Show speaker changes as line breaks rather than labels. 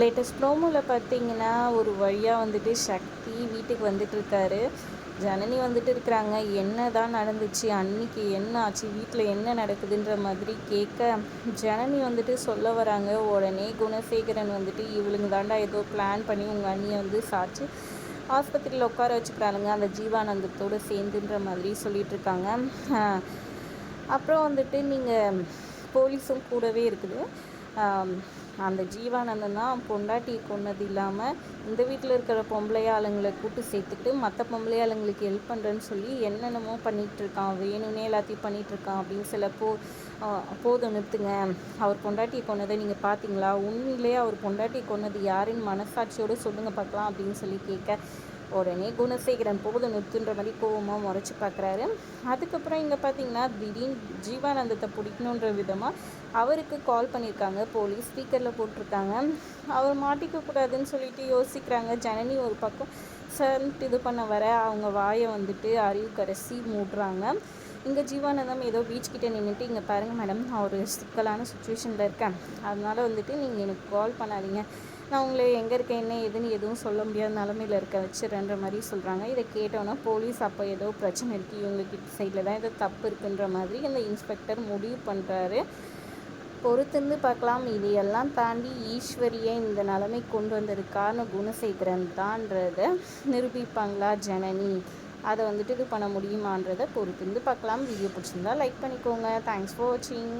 Latest ப்ரோமோவில் பார்த்தீங்கன்னா ஒரு வழியாக வந்துட்டு சக்தி வீட்டுக்கு வந்துட்டு இருக்காரு ஜனனி வந்துட்டு இருக்கிறாங்க என்ன தான் நடந்துச்சு? அன்னைக்கு என்ன ஆச்சு? வீட்டில் என்ன நடக்குதுன்ற மாதிரி கேட்க ஜனனி வந்துட்டு சொல்ல வராங்க. உடனே குணசேகரன் வந்துட்டு இவளுங்க தாண்டா ஏதோ பிளான் பண்ணி உங்கள் அண்ணியை வந்து சாச்சு ஆஸ்பத்திரியில் உட்கார வச்சுக்கிறானுங்க அந்த ஜீவானந்தத்தோடு சேர்ந்துன்ற மாதிரி சொல்லிகிட்டு இருக்காங்க அப்புறம் வந்துட்டு நீங்கள் போலீஸும் கூடவே இருக்குது. அந்த ஜீவானந்தன் தான் பொண்டாட்டி கொன்னது இல்லாமல் இந்த வீட்டில் இருக்கிற பொம்பளை ஆளுங்களை கூட்டு சேர்த்துட்டு மற்ற பொம்பளை ஆளுங்களுக்கு ஹெல்ப் பண்ணுறேன்னு சொல்லி என்னென்னமோ பண்ணிகிட்ருக்கான் வேணும்னே எல்லாத்தையும் பண்ணிகிட்ருக்கான் அப்படின்னு சில போ போதும் நிறுத்துங்க. அவர் பொண்டாட்டியை கொன்னதை நீங்கள் பார்த்தீங்களா உண்மையிலேயே அவர் பொண்டாட்டியை கொன்னது யாருன்னு மனசாட்சியோடு சொல்லுங்கள் பார்க்கலாம் அப்படின்னு சொல்லி கேட்க உடனே குணசேகரன் போதும் நிறுத்துன்ற மாதிரி கோபமாக முறைச்சி பார்க்குறாரு. அதுக்கப்புறம் இங்கே பார்த்தீங்கன்னா திடீர்னு ஜீவானந்தத்தை பிடிக்கணுன்ற விதமாக அவருக்கு கால் பண்ணியிருக்காங்க போலீஸ் ஸ்பீக்கரில் போட்டிருக்காங்க. அவர் மாட்டிக்க கூடாதுன்னு சொல்லிட்டு யோசிக்கிறாங்க. ஜனனி ஒரு பக்கம் சரின்ட்டு இது பண்ண வர அவங்க வாயை வந்துட்டு அறிவு கரைசி மூடுறாங்க. இங்கே ஜீவானந்தம் ஏதோ பீச் கிட்டே நின்றுட்டு இங்கே பாருங்கள் மேடம் நான் ஒரு சிக்கலான சுச்சுவேஷனில் இருக்கேன். அதனால் வந்துட்டு நீங்கள் எனக்கு கால் பண்ணாதீங்க. நான் உங்களை எங்கே இருக்கேன் என்ன ஏதுன்னு எதுவும் சொல்ல முடியாத நிலமையில இருக்க வச்சுறேன்ற மாதிரி சொல்கிறாங்க இதை கேட்டோன்னா போலீஸ் அப்போ ஏதோ பிரச்சனை இருக்குது இவங்கக்கிட்ட சைடில் தான் ஏதோ தப்பு இருக்குன்ற மாதிரி இந்த இன்ஸ்பெக்டர் முடிவு பண்ணுறாரு பொறுத்திருந்து பார்க்கலாம். இது எல்லாம் தாண்டி ஈஸ்வரியை இந்த நிலைமை கொண்டு வந்ததுக்கான குணசேகரன் தான்றதை நிரூபிப்பாங்களா ஜனனி? அதை வந்துட்டு இது பண்ண முடியுமான்றதை பொறுத்திருந்து பார்க்கலாம். வீடியோ பிடிச்சிருந்தா லைக் பண்ணிக்கோங்க. தேங்க்ஸ் ஃபார் வாட்சிங்